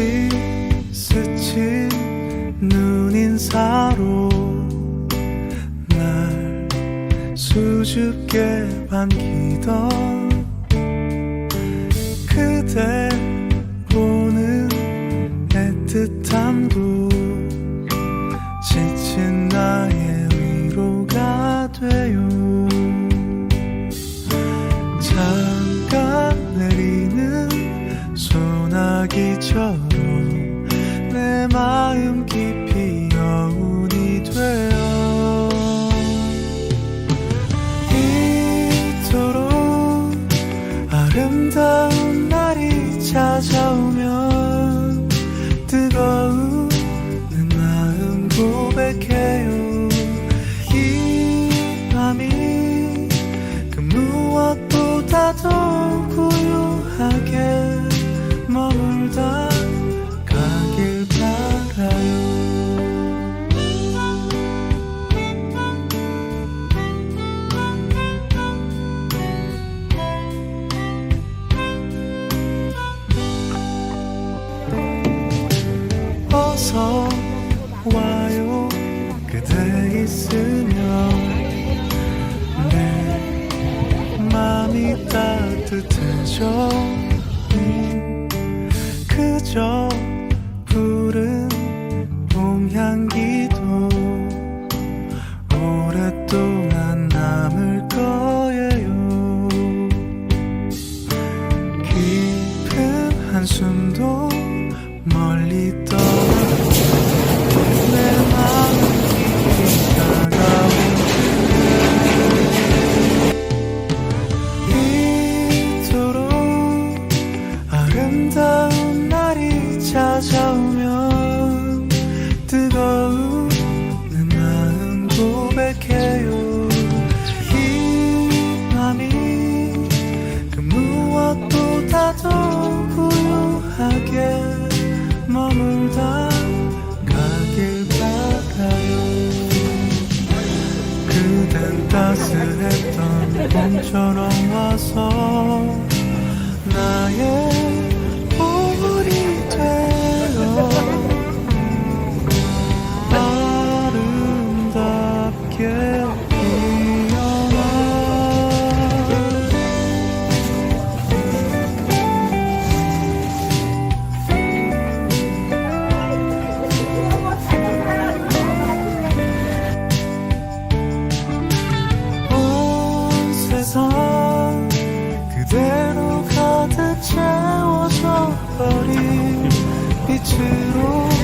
없이 스친 눈인사로 날 수줍게 반기던 그대 보는 애틋함도 어서 와요? 그대 있으면 내 마음이 따뜻해져. 음, 그저 나도 고요하게 머물다 가길 바라요. 그댄 따스했던 봄처럼 와서 나의 버린 빛으로